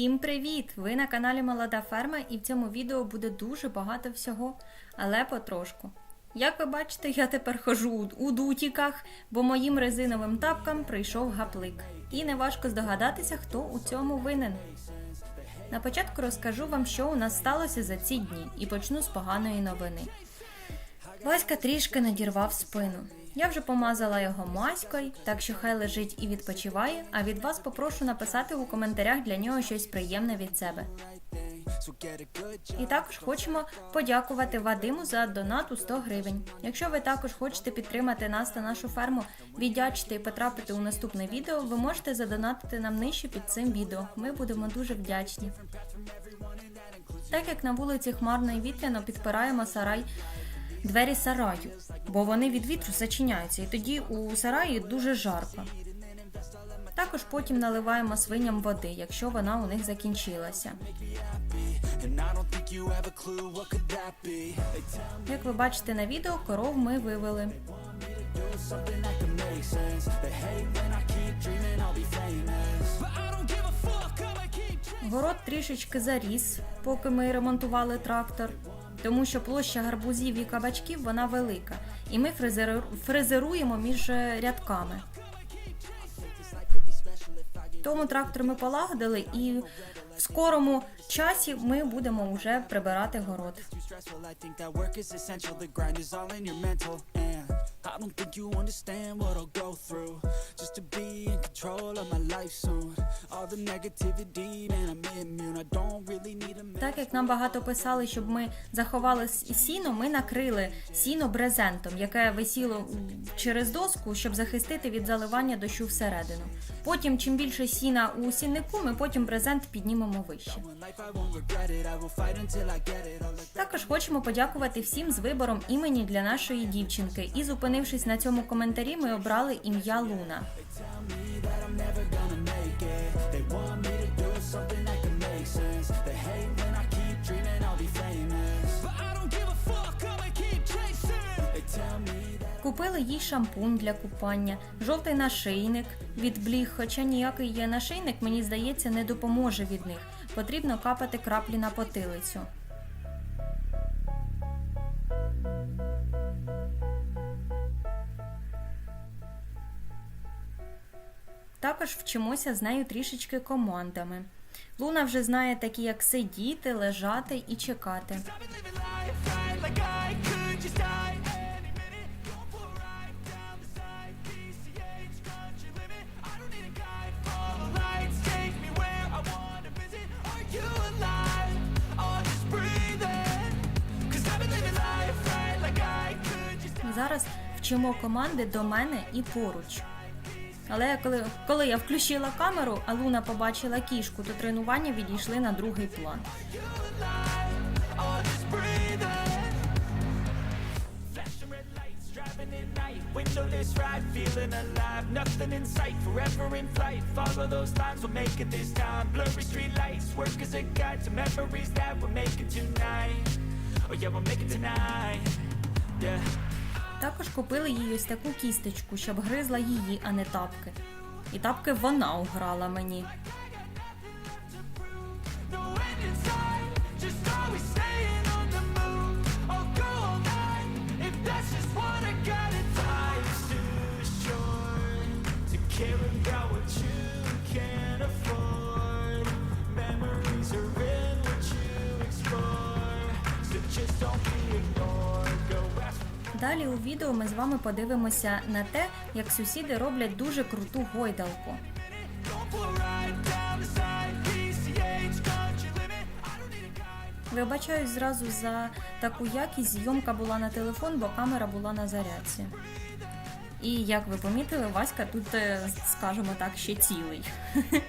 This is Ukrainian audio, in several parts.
Всім привіт! Ви на каналі Молода Ферма і в цьому відео буде дуже багато всього, але потрошку. Як ви бачите, я тепер хожу у дутіках, бо моїм резиновим тапкам прийшов гаплик. І неважко здогадатися, хто у цьому винен. На початку розкажу вам, що у нас сталося за ці дні, і почну з поганої новини. Васька трішки надірвав спину. Я вже помазала його маською, так що хай лежить і відпочиває. А від вас попрошу написати у коментарях для нього щось приємне від себе. І також хочемо подякувати Вадиму за донат у 100 гривень. Якщо ви також хочете підтримати нас та нашу ферму, віддячити і потрапити у наступне відео, ви можете задонатити нам нижче під цим відео. Ми будемо дуже вдячні. Так як на вулиці хмарно і вітряно підпираємо сарай двері сараю, бо вони від вітру зачиняються, і тоді у сараї дуже жарко. Також потім наливаємо свиням води, якщо вона у них закінчилася. Як ви бачите на відео, коров ми вивели. Город трішечки заріс, поки ми ремонтували трактор, тому що площа гарбузів і кабачків вона велика, і ми фрезеру- фрезеруємо між е, рядками. Тому трактор ми полагодили, і в скорому часі ми будемо вже прибирати город. I don't think you understand what I'll go through just to be in control of my life soon. All the negativity, man, I'm immune. I don't really need a. Так як нам багато писали, щоб ми заховали сіно, ми накрили сіно брезентом, яке висіло через доску, щоб захистити від заливання дощу всередину. Потім, чим більше сіна у сіннику, ми потім брезент піднімемо вище. Також хочемо подякувати всім з вибором імені для нашої дівчинки. І зупинившись на цьому коментарі, ми обрали ім'я Луна. Купили їй шампунь для купання, жовтий нашийник від бліг, хоча ніякий є нашийник, мені здається, не допоможе від них. Потрібно капати краплі на потилицю. Також вчимося з нею трішечки командами. Луна вже знає такі, як сидіти, лежати і чекати. Зараз вчимо команди до мене і поруч. Але коли, коли я включила камеру, а Луна побачила кішку, то тренування відійшли на другий план. Windowless ride, feeling alive. Nothing in sight, forever in flight. Follow those lines, we'll make it this time. Blurry street lights, work as a guide to memories that we're making tonight. Oh yeah, we'll make it tonight. Yeah. Також купили їй ось таку кісточку, щоб гризла її, а не тапки. І тапки вона уграла мені. Далі у відео ми з вами подивимося на те, як сусіди роблять дуже круту гойдалку. Вибачаюсь зразу за таку якість. Зйомка була на телефон, бо камера була на зарядці. І як ви помітили, Васька тут, е, скажімо так, ще цілий.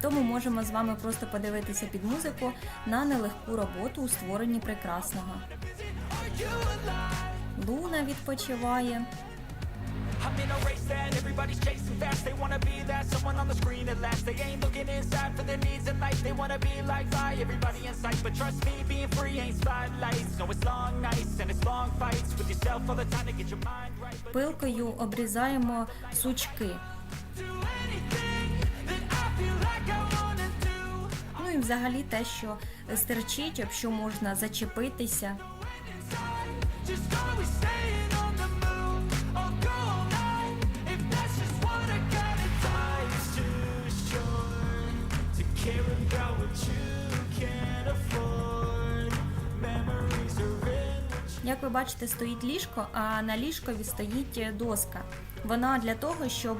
Тому можемо з вами просто подивитися під музику на нелегку роботу у створенні прекрасного. Луна відпочиває. I'm in a race that everybody's chasing fast. They wanna be that someone on the screen at last. They ain't looking inside for their needs in life. They wanna be like fly, everybody in sight. But trust me, being free ain't spotlights. No, it's long nights and it's long fights with yourself all the time to get your mind right. But Пилкою обрізаємо сучки. like і взагалі те, що стерчить, об що можна зачепитися. Як ви бачите, стоїть ліжко, а на ліжкові стоїть е, доска. Вона для того, щоб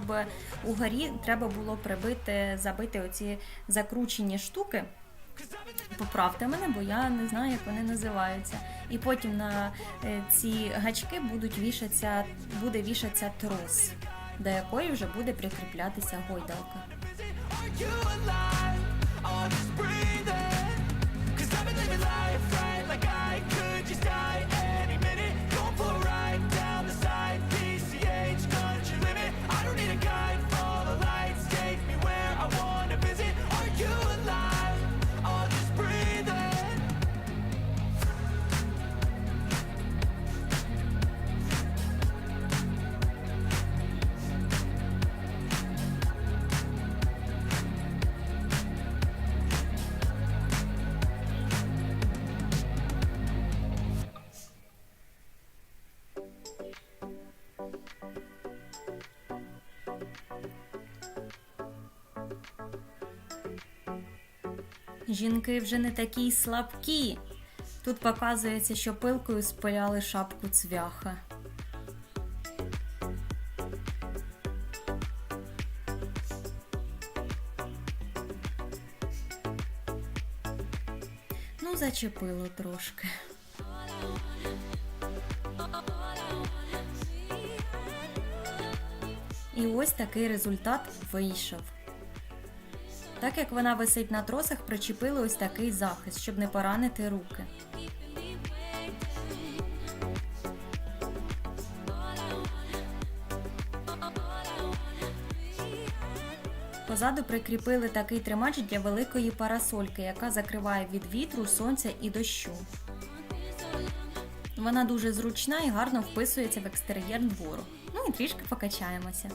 угорі треба було прибити, забити оці закручені штуки. Поправте мене, бо я не знаю, як вони називаються. І потім на е, ці гачки будуть вішатися, буде вішатися трос, до якої вже буде прикріплятися гойдалка. You alive? Or just breathing? Cause I've been living life right Жінки вже не такі слабкі. Тут показується, що пилкою спиляли шапку цвяха. Ну, зачепило трошки. І ось такий результат вийшов. Так як вона висить на тросах, причепили ось такий захист, щоб не поранити руки. Позаду прикріпили такий тримач для великої парасольки, яка закриває від вітру, сонця і дощу. Вона дуже зручна і гарно вписується в екстер'єр двору. Ну і трішки покачаємося.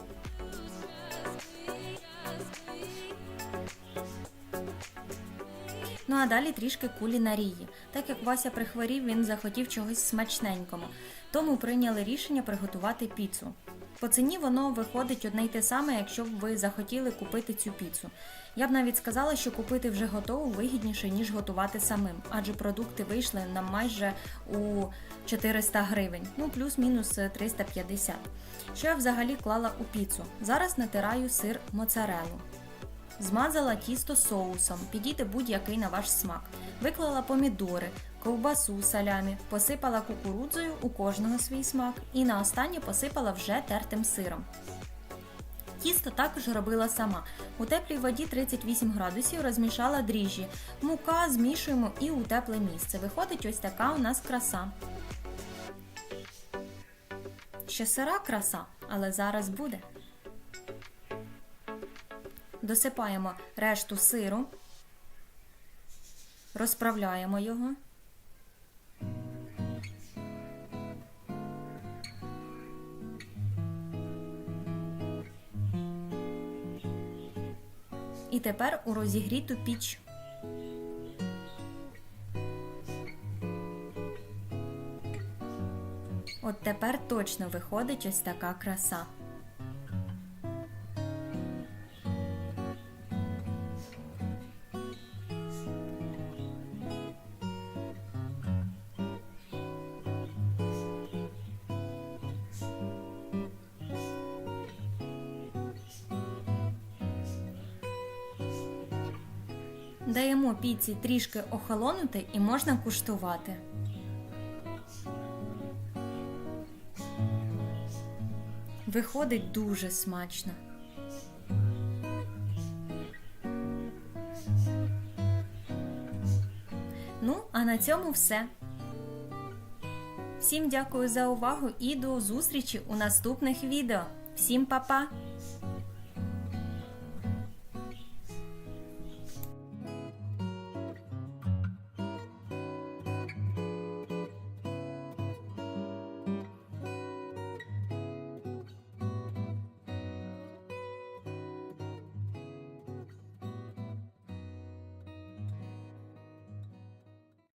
Ну а далі трішки кулінарії. Так як Вася прихворів, він захотів чогось смачненького, тому прийняли рішення приготувати піцу. По ціні воно виходить одне й те саме, якщо б ви захотіли купити цю піцу. Я б навіть сказала, що купити вже готову вигідніше, ніж готувати самим, адже продукти вийшли нам майже у 400 гривень, ну плюс-мінус 350. Що я взагалі клала у піцу? Зараз натираю сир моцарелу. Змазала тісто соусом, підійде будь-який на ваш смак. Виклала помідори, ковбасу салямі, посипала кукурудзою у кожного свій смак і на останнє посипала вже тертим сиром. Тісто також робила сама. У теплій воді 38 градусів розмішала дріжджі. Мука змішуємо і у тепле місце. Виходить ось така у нас краса. Ще сира краса, але зараз буде. Досипаємо решту сиру, розправляємо його. І тепер у розігріту піч. От тепер точно виходить ось така краса. Даємо піці трішки охолонути і можна куштувати. Виходить дуже смачно. Ну, а на цьому все. Всім дякую за увагу і до зустрічі у наступних відео. Всім па-па!